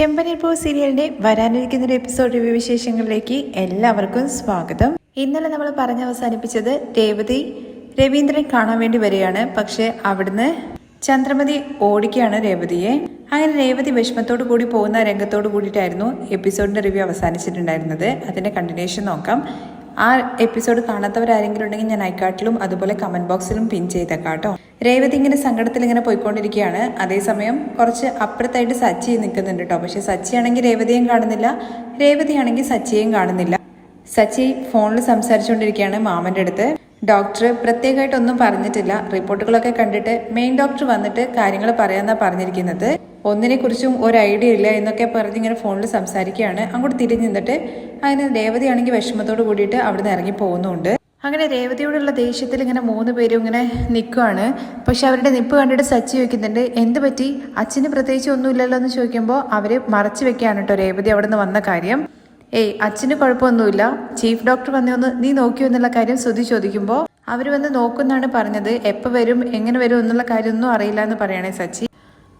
ചെമ്പനിപ്പൂ സീരിയലിന്റെ വരാനിരിക്കുന്ന ഒരു എപ്പിസോഡ് റിവ്യൂ വിശേഷങ്ങളിലേക്ക് എല്ലാവർക്കും സ്വാഗതം. ഇന്നലെ നമ്മൾ പറഞ്ഞ് അവസാനിപ്പിച്ചത് രേവതി രവീന്ദ്രൻ കാണാൻ വേണ്ടി വരികയാണ്. പക്ഷെ അവിടുന്ന് ചന്ദ്രമതി ഓടിക്കുകയാണ് രേവതിയെ. അങ്ങനെ രേവതി വിഷമത്തോടു കൂടി പോകുന്ന രംഗത്തോടു കൂടിയിട്ടായിരുന്നു എപ്പിസോഡിന്റെ റിവ്യൂ അവസാനിച്ചിട്ടുണ്ടായിരുന്നത്. അതിന്റെ കണ്ടിന്യൂഷൻ നോക്കാം. ആ എപ്പിസോഡ് കാണാത്തവരാരെങ്കിലും ഉണ്ടെങ്കിൽ ഞാൻ ഐക്കാട്ടിലും അതുപോലെ കമന്റ് ബോക്സിലും പിൻ ചെയ്തേക്കാം കേട്ടോ. രേവതി ഇങ്ങനെ സങ്കടത്തിൽ ഇങ്ങനെ പോയിക്കൊണ്ടിരിക്കുകയാണ്. അതേസമയം കുറച്ച് അപ്പുറത്തായിട്ട് സച്ചി നിൽക്കുന്നുണ്ട് കേട്ടോ പക്ഷെ സച്ചിയാണെങ്കിൽ രേവതിയും കാണുന്നില്ല. രേവതി ആണെങ്കിൽ സച്ചിയെയും കാണുന്നില്ല. സച്ചി ഫോണിൽ സംസാരിച്ചുകൊണ്ടിരിക്കുകയാണ് മാമന്റെ അടുത്ത്. ഡോക്ടർ പ്രത്യേകമായിട്ടൊന്നും പറഞ്ഞിട്ടില്ല. റിപ്പോർട്ടുകളൊക്കെ കണ്ടിട്ട് മെയിൻ ഡോക്ടർ വന്നിട്ട് കാര്യങ്ങൾ പറയാമെന്നാണ് പറഞ്ഞിരിക്കുന്നത്. ഒന്നിനെ കുറിച്ചും ഒരു ഐഡിയ ഇല്ല എന്നൊക്കെ പറഞ്ഞ് ഇങ്ങനെ ഫോണിൽ സംസാരിക്കുകയാണ്. അങ്ങോട്ട് തിരിഞ്ഞു നിന്നിട്ട് അതിന് രേവതിയാണെങ്കിൽ വിഷമത്തോട് കൂടിയിട്ട് അവിടുന്ന് ഇറങ്ങി പോകുന്നുണ്ട്. അങ്ങനെ രേവതിയോടുള്ള ദേഷ്യത്തിൽ ഇങ്ങനെ മൂന്ന് പേരും ഇങ്ങനെ നിൽക്കുകയാണ് പക്ഷെ അവരുടെ നിപ്പ് കണ്ടിട്ട് സച്ചി ചോദിക്കുന്നുണ്ട് എന്ത് പറ്റി? അച്ഛന് പ്രത്യേകിച്ച് ഒന്നുമില്ലല്ലോ എന്ന് ചോദിക്കുമ്പോൾ അവർ മറച്ചു വെക്കുകയാണ് കേട്ടോ രേവതി അവിടെ നിന്ന് വന്ന കാര്യം. ഏയ് അച്ഛന് കുഴപ്പമൊന്നുമില്ല. ചീഫ് ഡോക്ടർ വന്നൊന്ന് നീ നോക്കിയോ എന്നുള്ള കാര്യം ശ്രുതി ചോദിക്കുമ്പോൾ അവർ വന്ന് നോക്കുന്നാണ് പറഞ്ഞത്. എപ്പോൾ വരും എങ്ങനെ വരും എന്നുള്ള കാര്യമൊന്നും അറിയില്ല എന്ന് പറയണേ സച്ചി.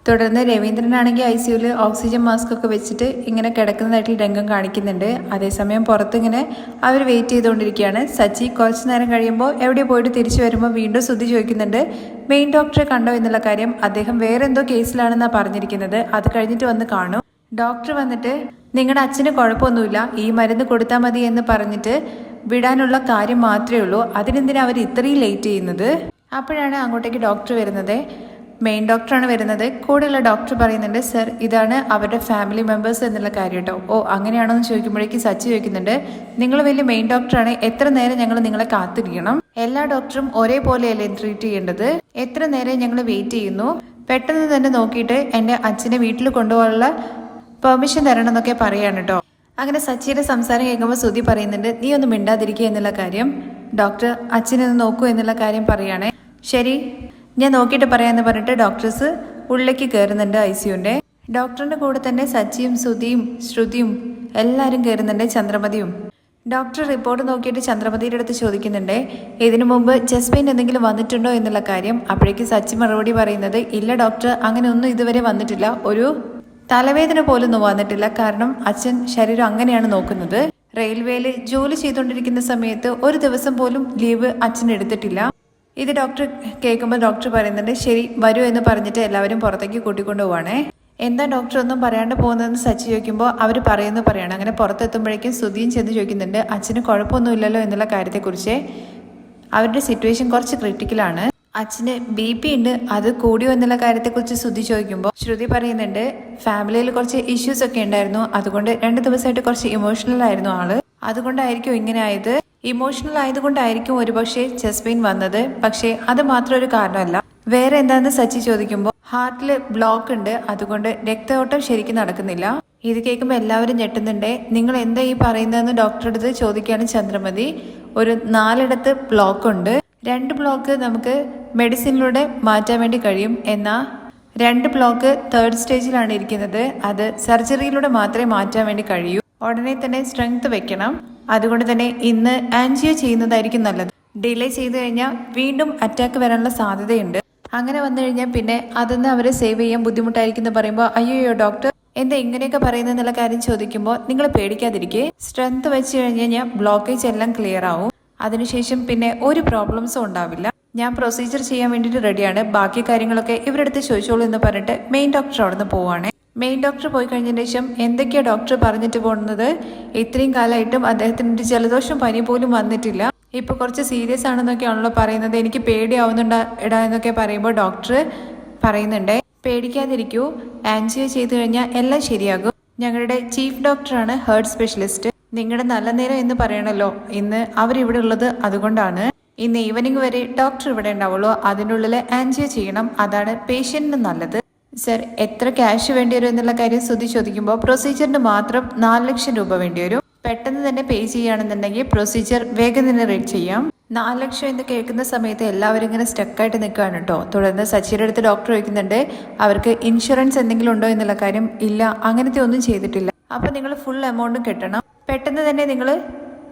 തുടർന്ന് രവീന്ദ്രനാണെങ്കിൽ ഐ സിയുയിൽ ഓക്സിജൻ മാസ്ക് ഒക്കെ വെച്ചിട്ട് ഇങ്ങനെ കിടക്കുന്നതായിട്ട് രംഗം കാണിക്കുന്നുണ്ട്. അതേസമയം പുറത്ത് ഇങ്ങനെ അവർ വെയിറ്റ് ചെയ്തുകൊണ്ടിരിക്കുകയാണ്. സച്ചി കുറച്ച് നേരം കഴിയുമ്പോൾ എവിടെ പോയിട്ട് തിരിച്ചു വരുമ്പോൾ വീണ്ടും ശ്രുതി ചോദിക്കുന്നുണ്ട്. മെയിൻ ഡോക്ടറെ കണ്ടോ? എന്നുള്ള കാര്യം അദ്ദേഹം വേറെ എന്തോ കേസിലാണെന്നാണ് പറഞ്ഞിരിക്കുന്നത്. അത് കഴിഞ്ഞിട്ട് വന്ന് കാണും. ഡോക്ടർ വന്നിട്ട് നിങ്ങളുടെ അച്ഛന് കുഴപ്പമൊന്നുമില്ല. ഈ മരുന്ന് കൊടുത്താൽ മതി എന്ന് പറഞ്ഞിട്ട് വിടാനുള്ള കാര്യം മാത്രമേ ഉള്ളൂ. അതിനെന്തിനാണ് അവർ ഇത്രയും ലേറ്റ് ചെയ്യുന്നത്? അപ്പോഴാണ് അങ്ങോട്ടേക്ക് ഡോക്ടർ വരുന്നത്. മെയിൻ ഡോക്ടറാണ് വരുന്നത്. കൂടെയുള്ള ഡോക്ടർ പറയുന്നുണ്ട് സർ ഇതാണ് അവരുടെ ഫാമിലി മെമ്പേഴ്സ് എന്നുള്ള കാര്യം കേട്ടോ ഓ അങ്ങനെയാണോ എന്ന് ചോദിക്കുമ്പോഴേക്കും സച്ചി ചോദിക്കുന്നുണ്ട് നിങ്ങൾ വലിയ മെയിൻ ഡോക്ടറാണ് എത്ര നേരം ഞങ്ങൾ നിങ്ങളെ കാത്തിരിക്കണം? എല്ലാ ഡോക്ടറും ഒരേപോലെയല്ലേ ട്രീറ്റ് ചെയ്യേണ്ടത്? എത്ര നേരം ഞങ്ങൾ വെയിറ്റ് ചെയ്യുന്നു? പെട്ടെന്ന് തന്നെ നോക്കിയിട്ട് എന്റെ അച്ഛനെ വീട്ടിൽ കൊണ്ടുപോകാനുള്ള പെർമിഷൻ തരണം എന്നൊക്കെ പറയാണ് കേട്ടോ അങ്ങനെ സച്ചിയുടെ സംസാരം കേൾക്കുമ്പോൾ ശ്രുതി പറയുന്നുണ്ട് നീ ഒന്ന് മിണ്ടാതിരിക്കുക എന്നുള്ള കാര്യം. ഡോക്ടർ അച്ഛനെ ഒന്ന് നോക്കൂ എന്നുള്ള കാര്യം പറയുകയാണേ ശരി ഞാൻ നോക്കിയിട്ട് പറയാമെന്ന് പറഞ്ഞിട്ട് ഡോക്ടേഴ്സ് ഉള്ളിലേക്ക് കയറുന്നുണ്ട് ഐ സിയുന്റെ ഡോക്ടറിന്റെ കൂടെ തന്നെ സച്ചിയും ശ്രുതിയും ശ്രുതിയും എല്ലാവരും കയറുന്നുണ്ട് ചന്ദ്രമതിയും. ഡോക്ടർ റിപ്പോർട്ട് നോക്കിയിട്ട് ചന്ദ്രമതിയുടെ അടുത്ത് ചോദിക്കുന്നുണ്ട് ഇതിനു മുമ്പ് ചെസ്റ്റ് പെയിൻ എന്തെങ്കിലും വന്നിട്ടുണ്ടോ എന്നുള്ള കാര്യം? അപ്പോഴേക്ക് സച്ചി മറുപടി പറയുന്നത് ഇല്ല ഡോക്ടർ അങ്ങനെ ഒന്നും ഇതുവരെ വന്നിട്ടില്ല. ഒരു തലവേദന പോലൊന്നും വന്നിട്ടില്ല. കാരണം അച്ഛൻ ശരീരം അങ്ങനെയാണ് നോക്കുന്നത്. റെയിൽവേയിൽ ജോലി ചെയ്തുകൊണ്ടിരിക്കുന്ന സമയത്ത് ഒരു ദിവസം പോലും ലീവ് അച്ഛൻ എടുത്തിട്ടില്ല. ഇത് ഡോക്ടർ കേൾക്കുമ്പോൾ ഡോക്ടർ പറയുന്നുണ്ട് ശരി വരൂ എന്ന് പറഞ്ഞിട്ട് എല്ലാവരും പുറത്തേക്ക് കൂട്ടിക്കൊണ്ടു പോവാണേ. എന്താ ഡോക്ടർ ഒന്നും പറയാണ്ട് പോകുന്നതെന്ന് സച്ചി ചോദിക്കുമ്പോൾ അവർ പറയുന്നു പറയണം. അങ്ങനെ പുറത്തെത്തുമ്പോഴേക്കും സ്തുതിയും ചെന്ന് ചോദിക്കുന്നുണ്ട് അച്ഛന് കുഴപ്പമൊന്നുമില്ലല്ലോ എന്നുള്ള കാര്യത്തെക്കുറിച്ച്? അവരുടെ സിറ്റുവേഷൻ കുറച്ച് ക്രിട്ടിക്കലാണ് അച്ഛന് ബി പി ഉണ്ട് അത് കൂടിയോ എന്നുള്ള കാര്യത്തെക്കുറിച്ച് ശ്രുതി ചോദിക്കുമ്പോൾ ശ്രുതി പറയുന്നുണ്ട് ഫാമിലിയിൽ കുറച്ച് ഇഷ്യൂസ് ഒക്കെ ഉണ്ടായിരുന്നു അതുകൊണ്ട് രണ്ട് ദിവസമായിട്ട് കുറച്ച് ഇമോഷണൽ ആയിരുന്നു ആൾ. അതുകൊണ്ടായിരിക്കും ഇങ്ങനെ ആയത്. ഇമോഷണൽ ആയതുകൊണ്ടായിരിക്കും ഒരുപക്ഷെ ചെസ്റ്റ് പെയിൻ വന്നത്. പക്ഷേ അത് മാത്രം ഒരു കാരണമല്ല. വേറെ എന്താണെന്ന് സച്ചി ചോദിക്കുമ്പോൾ ഹാർട്ടിൽ ബ്ലോക്ക് ഉണ്ട്. അതുകൊണ്ട് രക്തയോട്ടം ശരിക്കും നടക്കുന്നില്ല. ഇത് കേൾക്കുമ്പോൾ എല്ലാവരും ഞെട്ടുന്നുണ്ടേ. നിങ്ങൾ എന്താ ഈ പറയുന്നതെന്ന് ഡോക്ടറെടുത്ത് ചോദിക്കുകയാണ് ചന്ദ്രമതി. ഒരു നാലിടത്ത് ബ്ലോക്ക് ഉണ്ട്. രണ്ട് ബ്ലോക്ക് നമുക്ക് മെഡിസിനിലൂടെ മാറ്റാൻ വേണ്ടി കഴിയും. എന്നാൽ രണ്ട് ബ്ലോക്ക് തേർഡ് സ്റ്റേജിലാണ് ഇരിക്കുന്നത്. അത് സർജറിയിലൂടെ മാത്രമേ മാറ്റാൻ വേണ്ടി കഴിയൂ. ഉടനെ തന്നെ സ്ട്രെങ്ത് വെക്കണം. അതുകൊണ്ട് തന്നെ ഇന്ന് ആൻജിയോ ചെയ്യുന്നതായിരിക്കും നല്ലത്. ഡിലേ ചെയ്തു കഴിഞ്ഞാൽ വീണ്ടും അറ്റാക്ക് വരാനുള്ള സാധ്യതയുണ്ട്. അങ്ങനെ വന്നു കഴിഞ്ഞാൽ പിന്നെ അതൊന്ന് അവരെ സേവ് ചെയ്യാൻ ബുദ്ധിമുട്ടായിരിക്കും എന്ന് പറയുമ്പോൾ അയ്യോയോ ഡോക്ടർ എന്താ ഇങ്ങനെയൊക്കെ പറയുന്നത് എന്നുള്ള കാര്യം ചോദിക്കുമ്പോൾ നിങ്ങൾ പേടിക്കാതിരിക്കേ. സ്ട്രെങ്ത് വെച്ച് കഴിഞ്ഞ് കഴിഞ്ഞാൽ ബ്ലോക്കേജ് എല്ലാം ക്ലിയർ ആവും. അതിനുശേഷം പിന്നെ ഒരു പ്രോബ്ലംസും ഉണ്ടാവില്ല. ഞാൻ പ്രൊസീജിയർ ചെയ്യാൻ വേണ്ടിയിട്ട് റെഡിയാണ് ബാക്കി കാര്യങ്ങളൊക്കെ ഇവരെടുത്ത് ചോദിച്ചോളൂ എന്ന് പറഞ്ഞിട്ട് മെയിൻ ഡോക്ടർ അവിടെ നിന്ന് പോവാണ്. മെയിൻ ഡോക്ടർ പോയി കഴിഞ്ഞതിന് ശേഷം എന്തൊക്കെയാ ഡോക്ടർ പറഞ്ഞിട്ട് പോകുന്നത്? ഇത്രയും കാലമായിട്ടും അദ്ദേഹത്തിന് ഒരു ജലദോഷം പനി പോലും വന്നിട്ടില്ല. ഇപ്പൊ കുറച്ച് സീരിയസ് ആണെന്നൊക്കെ ആണല്ലോ പറയുന്നത്. എനിക്ക് പേടിയാവുന്നുണ്ട് ഇടാ എന്നൊക്കെ പറയുമ്പോൾ ഡോക്ടർ പറയുന്നുണ്ട്. പേടിക്കാതിരിക്കൂ. ആൻജിയോ ചെയ്തു കഴിഞ്ഞാൽ എല്ലാം ശരിയാകും. ഞങ്ങളുടെ ചീഫ് ഡോക്ടറാണ് ഹേർട്ട് സ്പെഷ്യലിസ്റ്റ് നിങ്ങളുടെ നല്ല നേരം എന്ന് പറയണല്ലോ. ഇന്ന് അവരിവിടെ ഉള്ളത് അതുകൊണ്ടാണ്. ഇന്ന് ഈവനിങ് വരെ ഡോക്ടർ ഇവിടെ ഉണ്ടാവുള്ളൂ. അതിനുള്ളിൽ ആൻജിയോ ചെയ്യണം. അതാണ് പേഷ്യന്റിന് നല്ലത്. സർ എത്ര ക്യാഷ് വേണ്ടി വരും എന്നുള്ള കാര്യം ശ്രുതി ചോദിക്കുമ്പോൾ പ്രൊസീജിയറിന് മാത്രം നാല് ലക്ഷം രൂപ വേണ്ടി വരും പെട്ടെന്ന് തന്നെ പേ ചെയ്യുകയാണെന്നുണ്ടെങ്കിൽ പ്രൊസീജിയർ വേഗം തന്നെ റീഡ് ചെയ്യാം. നാല് ലക്ഷം എന്ന് കേൾക്കുന്ന സമയത്ത് എല്ലാവരും ഇങ്ങനെ സ്റ്റക്കായിട്ട് നിൽക്കുകയാണ് കേട്ടോ. തുടർന്ന് സച്ചിയുടെ അടുത്ത് ഡോക്ടർ ചോദിക്കുന്നുണ്ട് അവർക്ക് ഇൻഷുറൻസ് എന്തെങ്കിലും ഉണ്ടോ എന്നുള്ള കാര്യം? ഇല്ല അങ്ങനത്തെ ഒന്നും ചെയ്തിട്ടില്ല. അപ്പോൾ നിങ്ങൾ ഫുൾ എമൗണ്ടും കെട്ടണം. പെട്ടെന്ന് തന്നെ നിങ്ങൾ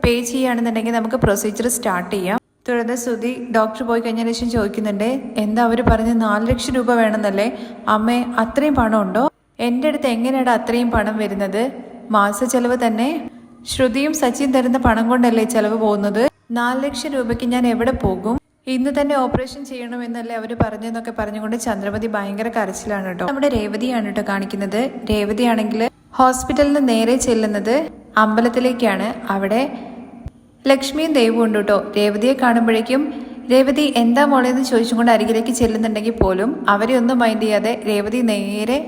പേ ചെയ്യുകയാണെന്നുണ്ടെങ്കിൽ നമുക്ക് പ്രൊസീജിയർ സ്റ്റാർട്ട് ചെയ്യാം. തുടർന്ന് ശ്രുതി ഡോക്ടർ പോയി കഴിഞ്ഞതിന് ശേഷം ചോദിക്കുന്നുണ്ട് എന്താ അവർ പറഞ്ഞ് നാല് ലക്ഷം രൂപ വേണമെന്നല്ലേ? അമ്മേ അത്രയും പണം ഉണ്ടോ എന്റെ അടുത്ത് എങ്ങനെയാണ് അത്രയും പണം വരുന്നത്? മാസ ചെലവ് തന്നെ. ശ്രുതിയും സച്ചിൻ തരുന്ന പണം കൊണ്ടല്ലേ ചെലവ് പോകുന്നത്? നാല് ലക്ഷം രൂപയ്ക്ക് ഞാൻ എവിടെ പോകും? ഇന്ന് തന്നെ ഓപ്പറേഷൻ ചെയ്യണമെന്നല്ലേ അവർ പറഞ്ഞെന്നൊക്കെ പറഞ്ഞുകൊണ്ട് ചന്ദ്രമതി ഭയങ്കര കരച്ചിലാണ് കേട്ടോ നമ്മുടെ രേവതിയാണ് കേട്ടോ കാണിക്കുന്നത്. രേവതിയാണെങ്കിൽ ഹോസ്പിറ്റലിൽ നിന്ന് നേരെ ചെല്ലുന്നത് അമ്പലത്തിലേക്കാണ്. അവിടെ ലക്ഷ്മിയും ദൈവവും ഉണ്ട് കേട്ടോ. രേവതിയെ കാണുമ്പോഴേക്കും രേവതി എന്താ മോളെന്ന് ചോദിച്ചുകൊണ്ട് അരികിലേക്ക് ചെല്ലുന്നുണ്ടെങ്കിൽ പോലും അവരെ ഒന്നും മൈൻഡ് ചെയ്യാതെ രേവതി നേരെ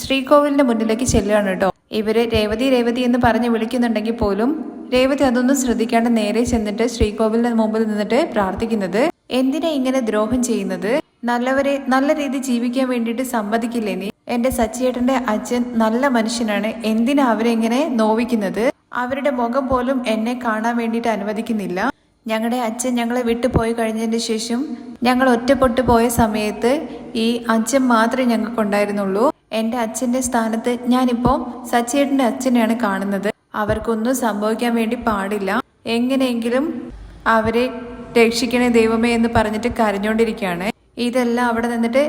ശ്രീകോവിലിന്റെ മുന്നിലേക്ക് ചെല്ലുകയാണ് കേട്ടോ. ഇവർ രേവതി രേവതി എന്ന് പറഞ്ഞ് വിളിക്കുന്നുണ്ടെങ്കിൽ പോലും രേവതി അതൊന്നും ശ്രദ്ധിക്കാണ്ട് നേരെ ചെന്നിട്ട് ശ്രീകോവിലിന്റെ മുമ്പിൽ നിന്നിട്ട് പ്രാർത്ഥിക്കുന്നത് എന്തിനാ ഇങ്ങനെ ദ്രോഹം ചെയ്യുന്നത്? നല്ലവരെ നല്ല രീതി ജീവിക്കാൻ വേണ്ടിയിട്ട് സമ്മതിക്കില്ലേ നീ? എന്റെ സച്ചിയേട്ടന്റെ അച്ഛൻ നല്ല മനുഷ്യനാണ്. എന്തിനാ അവരെ ഇങ്ങനെ നോവിക്കുന്നത്? അവരുടെ മുഖം പോലും എന്നെ കാണാൻ വേണ്ടിയിട്ട് അനുവദിക്കുന്നില്ല. ഞങ്ങളുടെ അച്ഛൻ ഞങ്ങളെ വിട്ടു പോയി കഴിഞ്ഞതിന് ശേഷം ഞങ്ങൾ ഒറ്റപ്പെട്ടു പോയ സമയത്ത് ഈ അച്ഛൻ മാത്രമേ ഞങ്ങൾക്കുണ്ടായിരുന്നുള്ളൂ എന്റെ അച്ഛന്റെ സ്ഥാനത്ത് ഞാനിപ്പോൾ സച്ചേട്ടന്റെ അച്ഛനെയാണ് കാണുന്നത്. അവർക്കൊന്നും സംഭവിക്കാൻ വേണ്ടി പാടില്ല. എങ്ങനെയെങ്കിലും അവരെ രക്ഷിക്കണേ ദൈവമേ എന്ന് പറഞ്ഞിട്ട് കരഞ്ഞുകൊണ്ടിരിക്കുകയാണ് ഇതെല്ലാം അവിടെ നിന്നിട്ട്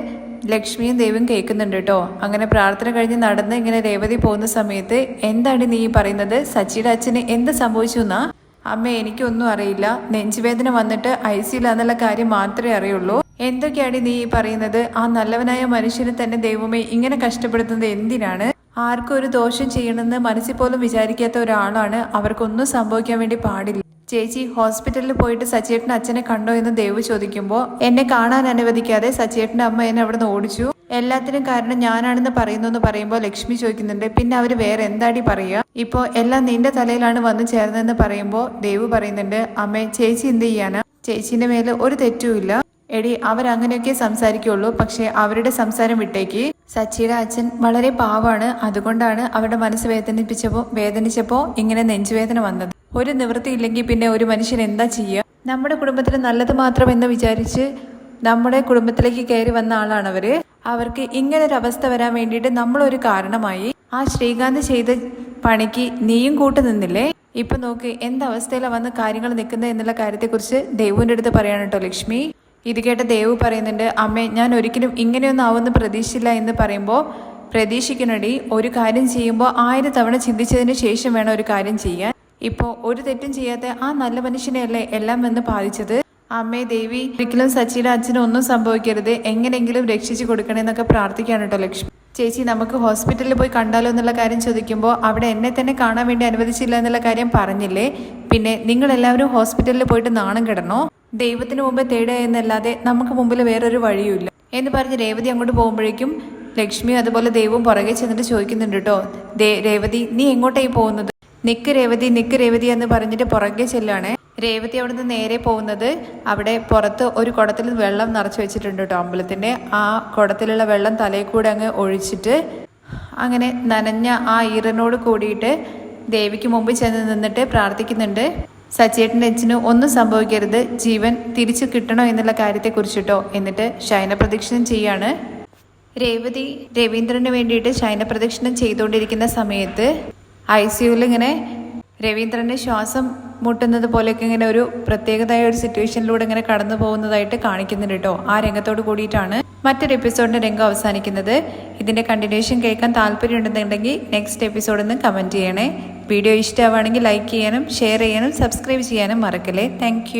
ലക്ഷ്മിയും ദൈവം കേൾക്കുന്നുണ്ട് കേട്ടോ. അങ്ങനെ പ്രാർത്ഥന കഴിഞ്ഞ് നടന്ന് ഇങ്ങനെ രേവതി പോകുന്ന സമയത്ത് എന്താണ് നീ പറയുന്നത്? സച്ചിയുടെ അച്ഛന് എന്ത് സംഭവിച്ചു എന്നാ? അമ്മ എനിക്കൊന്നും അറിയില്ല. നെഞ്ചുവേദന വന്നിട്ട് ഐ സിയിലാന്നുള്ള കാര്യം മാത്രമേ അറിയുള്ളൂ. എന്തൊക്കെയാണ് നീ പറയുന്നത്? ആ നല്ലവനായ മനുഷ്യനെ തന്നെ ദൈവമേ ഇങ്ങനെ കഷ്ടപ്പെടുത്തുന്നത് എന്തിനാണ്? ആർക്കും ഒരു ദോഷം ചെയ്യണമെന്ന് മനസ്സിൽ പോലും വിചാരിക്കാത്ത ഒരാളാണ്. അവർക്കൊന്നും സംഭവിക്കാൻ വേണ്ടി പാടില്ല. ചേച്ചി ഹോസ്പിറ്റലിൽ പോയിട്ട് സച്ചേട്ടൻ അച്ഛനെ കണ്ടോ എന്ന് ദേവ് ചോദിക്കുമ്പോൾ എന്നെ കാണാൻ അനുവദിക്കാതെ സച്ചേട്ടന്റെ അമ്മ എന്നെ അവിടെ നിന്ന് ഓടിച്ചു. എല്ലാത്തിനും കാരണം ഞാനാണെന്ന് പറയുന്നു എന്ന് പറയുമ്പോൾ ലക്ഷ്മി ചോദിക്കുന്നുണ്ട്. പിന്നെ അവർ വേറെ എന്താടി പറയുക? ഇപ്പോൾ എല്ലാം നിന്റെ തലയിലാണ് വന്നു ചേർന്നതെന്ന് പറയുമ്പോൾ ദേവ് പറയുന്നുണ്ട് അമ്മേ ചേച്ചി എന്ത് ചെയ്യാനാ? ചേച്ചീന്റെ മേലെ ഒരു തെറ്റുമില്ല എടി അവരങ്ങനെയൊക്കെ സംസാരിക്കുള്ളൂ. പക്ഷെ അവരുടെ സംസാരം വിട്ടേക്ക്. സച്ചിയുടെ അച്ഛൻ വളരെ പാവാണ്. അതുകൊണ്ടാണ് അവരുടെ മനസ്സ് വേദനിപ്പിച്ചപ്പോ വേദനിച്ചപ്പോ ഇങ്ങനെ നെഞ്ചുവേദന വന്നത്. ഒരു നിവൃത്തിയില്ലെങ്കിൽ പിന്നെ ഒരു മനുഷ്യൻ എന്താ ചെയ്യുക? നമ്മുടെ കുടുംബത്തിന് നല്ലത് മാത്രം എന്ന് വിചാരിച്ച് നമ്മുടെ കുടുംബത്തിലേക്ക് കയറി വന്ന ആളാണ് അവർ. അവർക്ക് ഇങ്ങനൊരു അവസ്ഥ വരാൻ വേണ്ടിയിട്ട് നമ്മളൊരു കാരണമായി. ആ ശ്രീകാന്ത് ചെയ്ത പണിക്ക് നീയും കൂട്ടു നിന്നില്ലേ? ഇപ്പൊ നോക്ക് എന്ത് അവസ്ഥയിലാണ് വന്ന് കാര്യങ്ങൾ നിൽക്കുന്നത് എന്നുള്ള കാര്യത്തെക്കുറിച്ച് ദേവുവിന്റെ അടുത്ത് പറയാണ് കേട്ടോ ലക്ഷ്മി. ഇത് കേട്ട ദേവ് പറയുന്നുണ്ട് അമ്മേ ഞാൻ ഒരിക്കലും ഇങ്ങനെയൊന്നും ആവുമെന്ന് പ്രതീക്ഷിച്ചില്ല എന്ന് പറയുമ്പോൾ പ്രതീക്ഷിക്കണടി. ഒരു കാര്യം ചെയ്യുമ്പോൾ ആയിരം തവണ ചിന്തിച്ചതിന് ശേഷം വേണം ഒരു കാര്യം ചെയ്യാൻ. ഇപ്പോൾ ഒരു തെറ്റും ചെയ്യാത്ത ആ നല്ല മനുഷ്യനെയല്ലേ എല്ലാം വന്ന് ബാധിച്ചത്? അമ്മേ ദേവി ഒരിക്കലും സച്ചിയുടെ അച്ഛനും ഒന്നും സംഭവിക്കരുത്. എങ്ങനെയെങ്കിലും രക്ഷിച്ചു കൊടുക്കണേന്നൊക്കെ പ്രാർത്ഥിക്കാണ് കേട്ടോ ലക്ഷ്മി. ചേച്ചി നമുക്ക് ഹോസ്പിറ്റലിൽ പോയി കണ്ടാലോ എന്നുള്ള കാര്യം ചോദിക്കുമ്പോൾ അവിടെ എന്നെ തന്നെ കാണാൻ വേണ്ടി അനുവദിച്ചില്ല എന്നുള്ള കാര്യം പറഞ്ഞില്ലേ? പിന്നെ നിങ്ങൾ എല്ലാവരും ഹോസ്പിറ്റലിൽ പോയിട്ട് നാണം കിടണോ ദൈവത്തിന് മുമ്പ് തേടുക എന്നല്ലാതെ നമുക്ക് മുമ്പിൽ വേറൊരു വഴിയുമില്ല. എന്ന് പറഞ്ഞ് രേവതി അങ്ങോട്ട് പോകുമ്പോഴേക്കും ലക്ഷ്മി അതുപോലെ ദൈവവും പുറകെ ചെന്നിട്ട് ചോദിക്കുന്നുണ്ട് കേട്ടോ രേവതി നീ എങ്ങോട്ടായി പോകുന്നത്? നിക്ക് രേവതി നിക്ക് രേവതി എന്ന് പറഞ്ഞിട്ട് പുറകെ ചെല്ലുകയാണ് രേവതി അവിടുന്ന് നേരെ പോകുന്നത് അവിടെ പുറത്ത് ഒരു കുടത്തിൽ വെള്ളം നിറച്ച് വെച്ചിട്ടുണ്ട് കേട്ടോ അമ്പലത്തിന്റെ. ആ കുടത്തിലുള്ള വെള്ളം തലയിൽ കൂടെ അങ്ങ് ഒഴിച്ചിട്ട് അങ്ങനെ നനഞ്ഞ ആ ഈറനോട് കൂടിയിട്ട് ദേവിക്ക് മുമ്പ് ചെന്ന് നിന്നിട്ട് പ്രാർത്ഥിക്കുന്നുണ്ട്. സച്ചേട്ടന്റെ അച്ഛന് ഒന്നും സംഭവിക്കരുത്. ജീവൻ തിരിച്ചു കിട്ടണോ എന്നുള്ള കാര്യത്തെക്കുറിച്ചിട്ടോ എന്നിട്ട് ശയന പ്രദക്ഷിണം ചെയ്യാണ്. രേവതി രവീന്ദ്രന് വേണ്ടിയിട്ട് ശയന പ്രദക്ഷിണം ചെയ്തുകൊണ്ടിരിക്കുന്ന സമയത്ത് ഐ സിയുവിൽ ഇങ്ങനെ രവീന്ദ്രന്റെ ശ്വാസം മുട്ടുന്നത് പോലെയൊക്കെ ഇങ്ങനെ ഒരു പ്രത്യേകതായ ഒരു സിറ്റുവേഷനിലൂടെ ഇങ്ങനെ കടന്നു പോകുന്നതായിട്ട് കാണിക്കുന്നുണ്ട് കേട്ടോ. ആ രംഗത്തോട് കൂടിയിട്ടാണ് മറ്റൊരു എപ്പിസോഡിന്റെ രംഗം അവസാനിക്കുന്നത്. ഇതിന്റെ കണ്ടിന്യൂഷൻ കേൾക്കാൻ താല്പര്യമുണ്ടെന്നുണ്ടെങ്കിൽ നെക്സ്റ്റ് എപ്പിസോഡിൽ നിന്ന് കമന്റ് ചെയ്യണേ. വീഡിയോ ഇഷ്ടമാവുകയാണെങ്കിൽ ലൈക്ക് ചെയ്യാനും ഷെയർ ചെയ്യാനും സബ്സ്ക്രൈബ് ചെയ്യാനും മറക്കല്ലേ. താങ്ക്